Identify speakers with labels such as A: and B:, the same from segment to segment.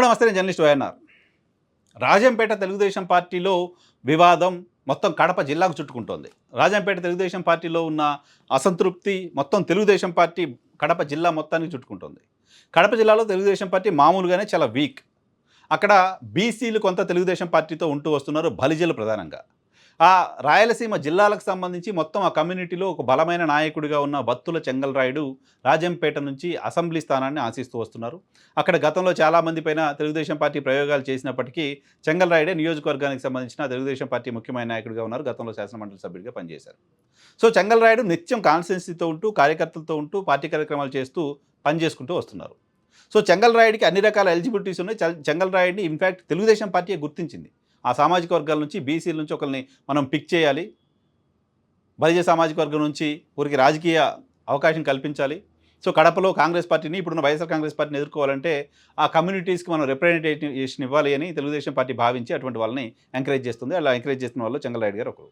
A: Hello నమస్తే నేను journalist YNR. Rajampet Telugu Desam పార్టీలో వివాదం మొత్తం కడప జిల్లాకు చుట్టుకుంటోంది. రాజంపేట తెలుగుదేశం పార్టీలో ఉన్న అసంతృప్తి మొత్తం తెలుగుదేశం పార్టీ కడప జిల్లా మొత్తానికి చుట్టుకుంటోంది. కడప జిల్లాలో తెలుగుదేశం పార్టీ మామూలుగానే చాలా వీక్. అక్కడ బీసీలు కొంత తెలుగుదేశం పార్టీతో ఉంటూ వస్తున్నారు బలిజలు ప్రధానంగా. ఆ రాయలసీమ జిల్లాలకు సంబంధించి మొత్తం ఆ కమ్యూనిటీలో ఒక బలమైన నాయకుడిగా ఉన్న బత్తుల చెంగల్రాయుడు రాజంపేట నుంచి అసెంబ్లీ స్థానాన్ని ఆశిస్తూ వస్తున్నారు. అక్కడ గతంలో చాలామంది పైన తెలుగుదేశం పార్టీ ప్రయోగాలు చేసినప్పటికీ చెంగల్రాయుడే నియోజకవర్గానికి సంబంధించిన తెలుగుదేశం పార్టీ ముఖ్యమైన నాయకుడిగా ఉన్నారు. గతంలో శాసనమండలి సభ్యుడిగా పనిచేశారు. సో చెంగల్రాయుడు నిత్యం కాన్స్టిట్యున్సీతో ఉంటూ కార్యకర్తలతో ఉంటూ పార్టీ కార్యక్రమాలు చేస్తూ పనిచేసుకుంటూ వస్తున్నారు. సో చెంగల్రాయుడికి అన్ని రకాల ఎలిజిబిలిటీస్ ఉన్నాయి. చెంగల్ రాయుడిని ఇన్ఫ్యాక్ట్ తెలుగుదేశం పార్టీ గుర్తించింది. ఆ సామాజిక వర్గాల నుంచి బీసీల నుంచి ఒకరిని మనం పిక్ చేయాలి. బలిజ సామాజిక వర్గం నుంచి ఊరికి రాజకీయ అవకాశం కల్పించాలి. సో కడపలో కాంగ్రెస్ పార్టీని ఇప్పుడున్న వైఎస్ఆర్ కాంగ్రెస్ పార్టీని ఎదుర్కోవాలంటే ఆ కమ్యూనిటీస్కి మనం రిప్రజెంటేషన్ ఇవ్వాలి అని తెలుగుదేశం పార్టీ భావించి అటువంటి వాళ్ళని ఎంకరేజ్ చేస్తుంది. అలా ఎంకరేజ్ చేస్తున్న వాళ్ళు చెంగలరాయుడు గారు ఒకరు.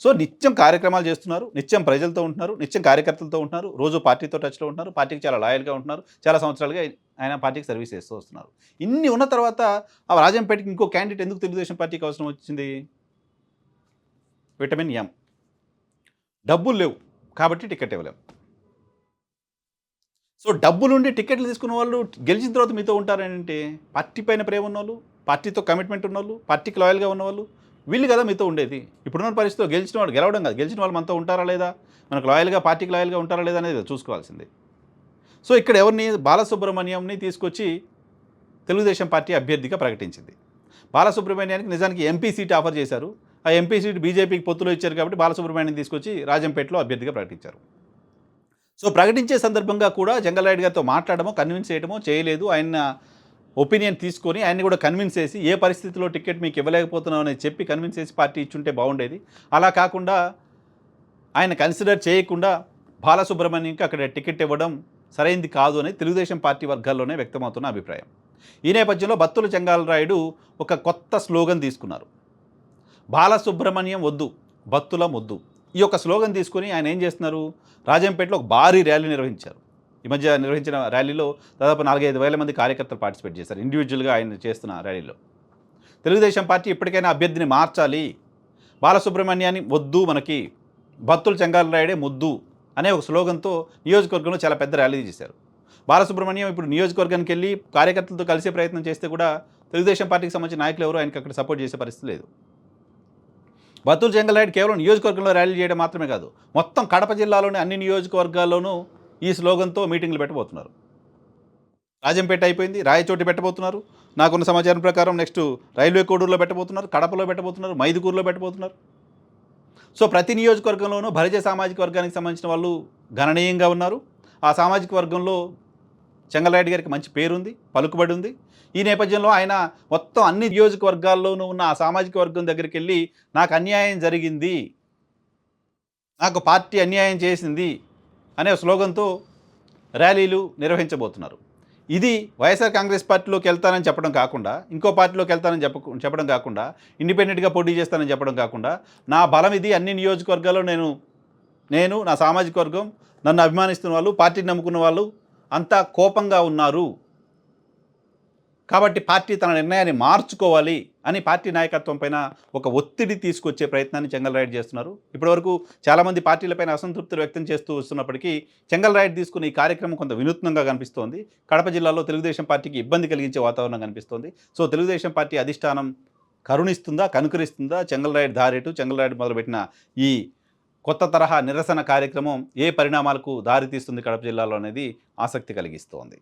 A: సో నిత్యం కార్యక్రమాలు చేస్తున్నారు. నిత్యం ప్రజలతో ఉంటున్నారు. నిత్యం కార్యకర్తలతో ఉంటున్నారు. రోజు పార్టీతో టచ్లో ఉంటున్నారు. పార్టీకి చాలా లాయల్గా ఉంటున్నారు. చాలా సంవత్సరాలుగా ఆయన పార్టీకి సర్వీస్ చేస్తూ వస్తున్నారు. ఇన్ని ఉన్న తర్వాత ఆ రాజంపేటకి ఇంకో క్యాండిడేట్ ఎందుకు తెలుగుదేశం పార్టీకి అవసరం వచ్చింది? Vitamin M. డబ్బులు లేవు కాబట్టి టికెట్ ఇవ్వలేము సో డబ్బులుండి టికెట్లు తీసుకున్న వాళ్ళు గెలిచిన తర్వాత మీతో ఉంటారంటే? పార్టీ పైన ప్రేమ ఉన్నవాళ్ళు పార్టీతో కమిట్మెంట్ ఉన్నవాళ్ళు పార్టీకి లాయల్గా ఉన్నవాళ్ళు వీళ్ళు కదా మీతో ఉండేది. ఇప్పుడున్న పరిస్థితిలో గెలిచిన వాళ్ళు గెలవడం కాదు. గెలిచిన వాళ్ళు మనతో ఉంటారా లేదా? మనకు లాయల్గా పార్టీకి లాయల్గా ఉంటారా లేదా అనేది చూసుకోవాల్సింది. సో ఇక్కడ ఎవరిని? బాలసుబ్రహ్మణ్యంని తీసుకొచ్చి తెలుగుదేశం పార్టీ అభ్యర్థిగా ప్రకటించింది. బాలసుబ్రహ్మణ్యానికి నిజానికి ఎంపీ సీట్ ఆఫర్ చేశారు. ఆ ఎంపీ సీట్ బీజేపీకి పొత్తులో ఇచ్చారు కాబట్టి బాలసుబ్రహ్మణ్యం తీసుకొచ్చి రాజంపేటలో అభ్యర్థిగా ప్రకటించారు. సో ప్రకటించే సందర్భంగా కూడా జంగల్రాయుడు గారితో మాట్లాడమో కన్విన్స్ చేయడమో చేయలేదు. ఆయన ఒపీనియన్ తీసుకొని ఆయన్ని కూడా కన్విన్స్ చేసి ఏ పరిస్థితిలో టికెట్ మీకు ఇవ్వలేకపోతున్నాం అని చెప్పి కన్విన్స్ చేసి పార్టీ ఇచ్చుంటే బాగుండేది. అలా కాకుండా ఆయన కన్సిడర్ చేయకుండా బాలసుబ్రహ్మణ్యంకి అక్కడ టికెట్ ఇవ్వడం సరైంది కాదు అని తెలుగుదేశం పార్టీ వర్గాల్లోనే వ్యక్తమవుతున్న అభిప్రాయం. ఈ నేపథ్యంలో బత్తుల చెంగాలరాయుడు ఒక కొత్త స్లోగన్ తీసుకున్నారు. బాలసుబ్రహ్మణ్యం వద్దు భత్తుల వద్దు. ఈ యొక్క స్లోగన్ తీసుకొని ఆయన ఏం చేస్తున్నారు? రాజంపేటలో ఒక భారీ ర్యాలీ నిర్వహించారు. ఈ మధ్య నిర్వహించిన ర్యాలీలో దాదాపు నాలుగైదు వేల మంది కార్యకర్తలు పార్టిసిపేట్ చేశారు ఇండివిజువల్గా ఆయన చేస్తున్న ర్యాలీలో. తెలుగుదేశం పార్టీ ఇప్పటికైనా అభ్యర్థిని మార్చాలి. బాలసుబ్రహ్మణ్యాన్ని వద్దు మనకి. భత్తులు చెంగాలరాయుడే ముద్దు. అనే ఒక స్లోగన్తో నియోజకవర్గంలో చాలా పెద్ద ర్యాలీ చేశారు. బాలసుబ్రహ్మణ్యం ఇప్పుడు నియోజకవర్గానికి వెళ్ళి కార్యకర్తలతో కలిసే ప్రయత్నం చేస్తే కూడా తెలుగుదేశం పార్టీకి సంబంధించిన నాయకులు ఎవరు? ఆయనకి అక్కడ సపోర్ట్ చేసే పరిస్థితి లేదు. బతుల్ జంగలరాయుడు కేవలం నియోజకవర్గంలో ర్యాలీ చేయడం మాత్రమే కాదు మొత్తం కడప జిల్లాలోని అన్ని నియోజకవర్గాల్లోనూ ఈ స్లోగన్తో మీటింగ్లు పెట్టబోతున్నారు. రాజంపేట అయిపోయింది రాయచోటి పెట్టబోతున్నారు నాకున్న సమాచారం ప్రకారం నెక్స్ట్ రైల్వే కోడూరులో పెట్టబోతున్నారు కడపలో పెట్టబోతున్నారు మైదుకూరులో పెట్టబోతున్నారు. సో ప్రతి నియోజకవర్గంలోనూ భరిజ సామాజిక వర్గానికి సంబంధించిన వాళ్ళు గణనీయంగా ఉన్నారు. ఆ సామాజిక వర్గంలో చెంగలరాయుడు గారికి మంచి పేరుంది పలుకుబడి ఉంది ఈ నేపథ్యంలో ఆయన మొత్తం అన్ని నియోజకవర్గాల్లోనూ ఉన్న ఆ సామాజిక వర్గం దగ్గరికి వెళ్ళి నాకు అన్యాయం జరిగింది నాకు పార్టీ అన్యాయం చేసింది అనే స్లోగన్తో ర్యాలీలు నిర్వహించబోతున్నారు. ఇది వైఎస్ఆర్ కాంగ్రెస్ పార్టీలోకి వెళ్తానని చెప్పడం కాకుండా ఇంకో పార్టీలోకి వెళ్తానని చెప్ప చెప్పడం కాకుండా ఇండిపెండెంట్గా పోటీ చేస్తానని చెప్పడం కాకుండా నా బలం ఇది అన్ని నియోజకవర్గాల్లో నేను నేను నా సామాజిక వర్గం నన్ను అభిమానిస్తున్న వాళ్ళు పార్టీని నమ్ముకున్న వాళ్ళు అంతా కోపంగా ఉన్నారు. కాబట్టి పార్టీ తన నిర్ణయాన్ని మార్చుకోవాలి అని పార్టీ నాయకత్వం పైన ఒక ఒత్తిడి తీసుకొచ్చే ప్రయత్నాన్ని చెంగల్రాయుడు చేస్తున్నారు. ఇప్పటివరకు చాలామంది పార్టీలపైన అసంతృప్తిని వ్యక్తం చేస్తూ వస్తున్నప్పటికీ చెంగల్రాయుడు తీసుకున్న ఈ కార్యక్రమం కొంత వినూత్నంగా కనిపిస్తోంది. కడప జిల్లాలో తెలుగుదేశం పార్టీకి ఇబ్బంది కలిగించే వాతావరణం కనిపిస్తోంది. సో తెలుగుదేశం పార్టీ అధిష్టానం కరుణిస్తుందా కనుకరిస్తుందా? చెంగల్రాయుడు దారేటు చెంగల్రాయుడు మొదలుపెట్టిన ఈ కొత్త తరహా నిరసన కార్యక్రమం ఏ పరిణామాలకు దారితీస్తుంది కడప జిల్లాలో అనేది ఆసక్తి కలిగిస్తోంది.